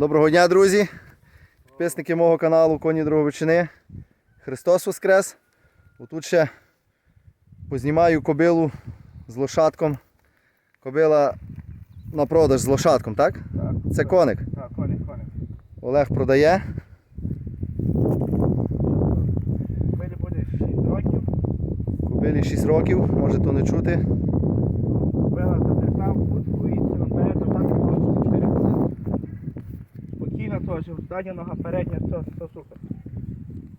Доброго дня, друзі! Підписники мого каналу Коні Дроговичини. Христос Воскрес. Отут ще познімаю кобилу з лошадком. Кобила на продаж з лошадком, так? Так, Це коник. так, коник, коник. Олег продає. Кобилі буде 6 років. Кобилі 6 років, може то не чути. Кобила запрягла в будку і це наперед так було 4 години. Спокійно теж, задня нога, передня, все, все супер.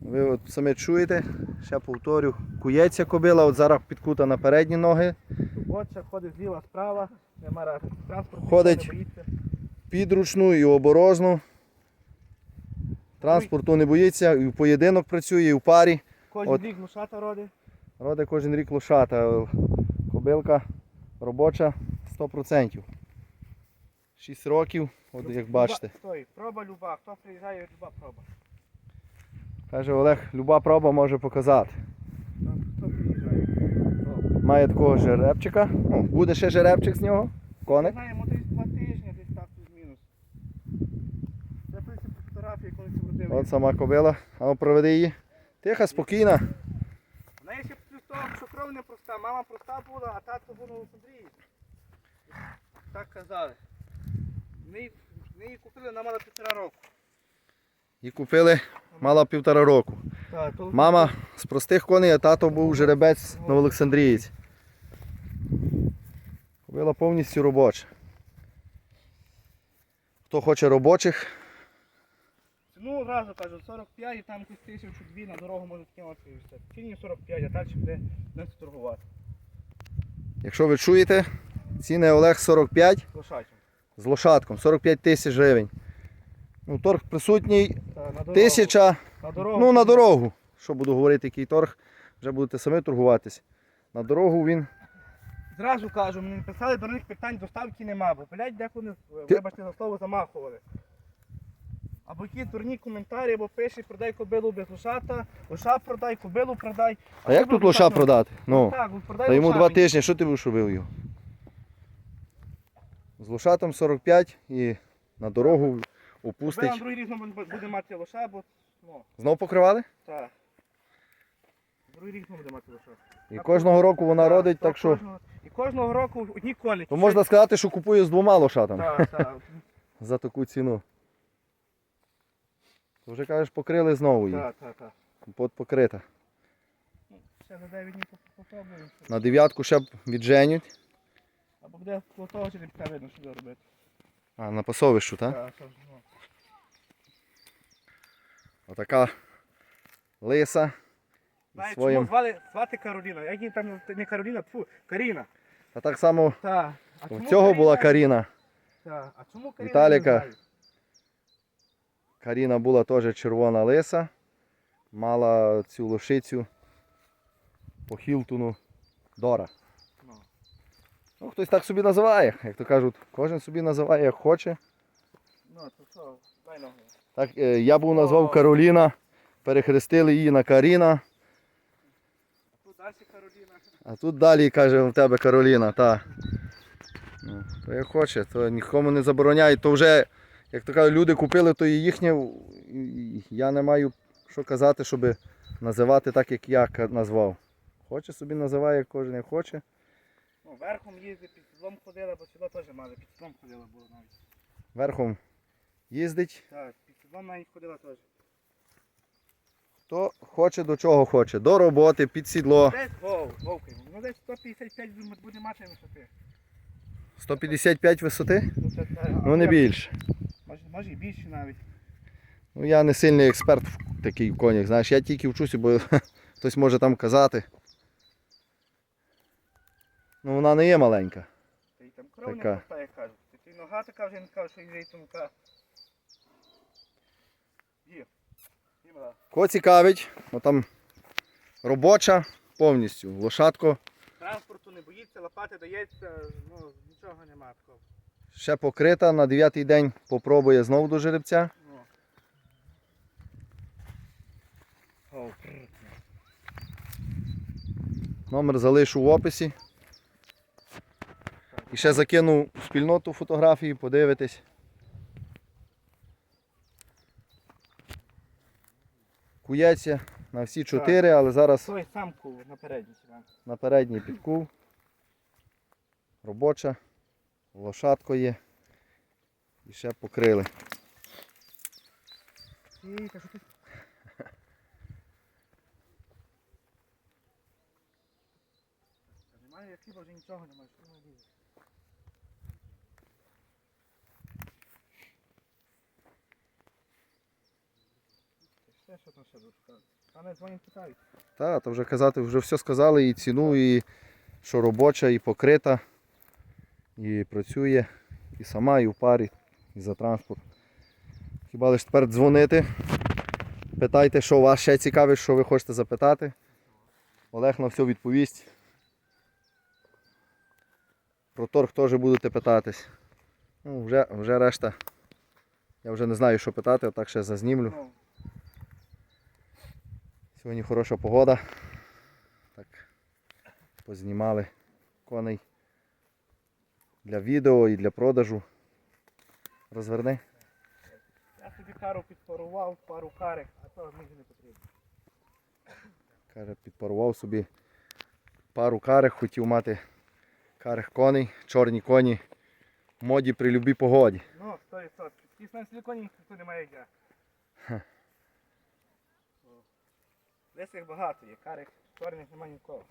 Ви от самі чуєте, ще повторю, кується кобила, от зараз підкута на передні ноги. Суботша ходить зліва, справа, нема разу. Транспорт Ходить. не боїться. Підручну і оборожну. Транспорту не боїться, і в поєдинок працює, і в парі. Кожен От. рік глушата роди. Роде кожен рік лошата. Кобилка робоча 100%. 6 років, от як бачите. Стой, проба люба, хто приїжджає, люба проба. Каже Олег, люба проба може показати. Має такого жеребчика. Ну, буде ще жеребчик з нього. Коник. знаю, йому десь два тижні, десь так плюс-мінус. Це в принципі фотографії, коли це вродили. От сама кобила. А ну проведи її. Тиха, спокійна. В неї ще плюс того, що кров не проста. Мама проста була, а тато був на Олександрії. Так казали. Ми, її- ми її купили, вона мала півтора року. Її купили, мала півтора року. Так, то Мама з простих коней, а тато був жеребець Новоолександрієць. Кобила повністю робоча. Хто хоче робочих, Ну, одразу кажу, 45 і там тисячу дві на дорогу можуть кинути і все. Ціні 45, а далі буде не торгувати. якщо ви чуєте, ціни Олег 45 Лошадь. З лошадком, 45 тисяч гривень. Ну, торг присутній, на тисяча, На дорогу. ну на дорогу. Що буду говорити, який торг, вже будете самі торгуватись. На дорогу він Зразу кажу, мені писали до них питань доставки нема, бо, блядь, деколи, Ти- вибачте за слово, замахували. Або які дурні коментарі, або пише, продай кобилу без лошата, лоша продай, кобилу продай. А як тут лоша лоша продати? Ну, Так, продай та йому лоша два тижні, що ти будеш робив його? З лошатом 45 і на дорогу опустить. другий рік буде мати лоша, бо, ну, Знов покривали? так. Другий рік буде мати лоша. І кожного року вона родить, так що. Кожного- І кожного року одні коники. То можна сказати, що купує з двома лошатами Так, так. за таку ціну. То вже кажеш, покрили знову її. Так, так, так. Под покрита. Ну, Ще за 9 днів попробуємо. На дев'ятку ще б відженють. Буде того черепка видно, що буде робити. А, на пасовищу, так? Так, що ну. Отака лиса. Знаєш, Своїм. чому звали, звати Кароліна? Як її там не Кароліна, фу, Каріна. А так само Так. А у чому цього була Каріна? Так. А чому Каріна? Віталіка. не. Каріна була теж червона лиса. Мала цю лошицю по Хілтону Дора. Ну. Хтось так собі називає, як то кажуть, кожен собі називає як хоче. Ну, то що, дай ногу. Так, е, я був назвав Кароліна, перехрестили її на Каріна, А тут далі Кароліна. а тут далі каже в тебе Кароліна, та. Ну, то як хоче, то нікому не забороняє, то вже, як то кажуть, люди купили, то і їхнє. Я не маю що казати, щоб називати так, як я назвав. Хоче собі називає, кожен як хоче. Ну, верхом їздить, під седлом ходила, бо сюди теж мали, під седлом ходила було навіть. Верхом їздить. Так, під седлом навіть ходила теж. Хто хоче до чого хоче. До роботи, під сідло. Десь, вов, вовки, ну десь 155 буде мати висоти. 155 висоти? Ну, це, це, Ну не більше. Може, може і більше навіть. Ну, я не сильний експерт в такий в конях, знаєш, я тільки вчуся, бо хтось може там казати. Ну вона не є маленька. Та й там кров не як кажуть. Й нога така вже не кажу, що і тонка. Є. Кого цікавить, ну там робоча повністю. Лошадко Транспорту не боїться, лопати дається, ну нічого нема такого. ще покрита, на дев'ятий день попробує знову до жеребця. Номер залишу в описі. І ще закинув в спільноту фотографії, подивитись. Кується на всі чотири, але зараз Той сам кул на передній. на передній підкув. Робоча, лошадко є. І ще покрили. Ей, та що ти Немає хліба вже нічого немає, що немає будуть сказати. Пане дзвонять питають. Та, то вже казати, вже все сказали, і ціну, і що робоча, і покрита, і працює, і сама, і в парі, і за транспорт. Хіба лише тепер дзвонити. Питайте, що у вас ще цікавить, що ви хочете запитати. Олег на все відповість. Про торг теж будете питатись. Ну, вже, вже решта. Я вже не знаю, що питати, отак ще зазнімлю. Сьогодні хороша погода. Так, познімали коней для відео і для продажу. Розверни. я собі кару підпарував, пару карик, а то мені не потрібно. Каже, підпарував собі пару карих, хотів мати карих коней, чорні коні в моді при любій погоді. Ну, 100%. Ті на силиконі ніхто не має. Лисих багато є, карих чорних немає нікого.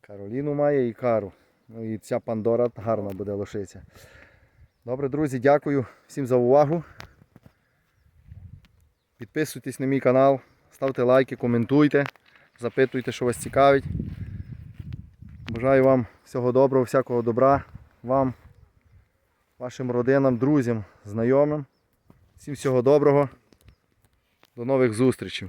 Кароліну має і кару. Ну і ця Пандора гарна буде лошиця. Добре, друзі, дякую всім за увагу. Підписуйтесь на мій канал, ставте лайки, коментуйте, запитуйте, що вас цікавить. Бажаю вам всього доброго, всякого добра, вам, вашим родинам, друзям, знайомим. Всім всього доброго. До нових зустрічей.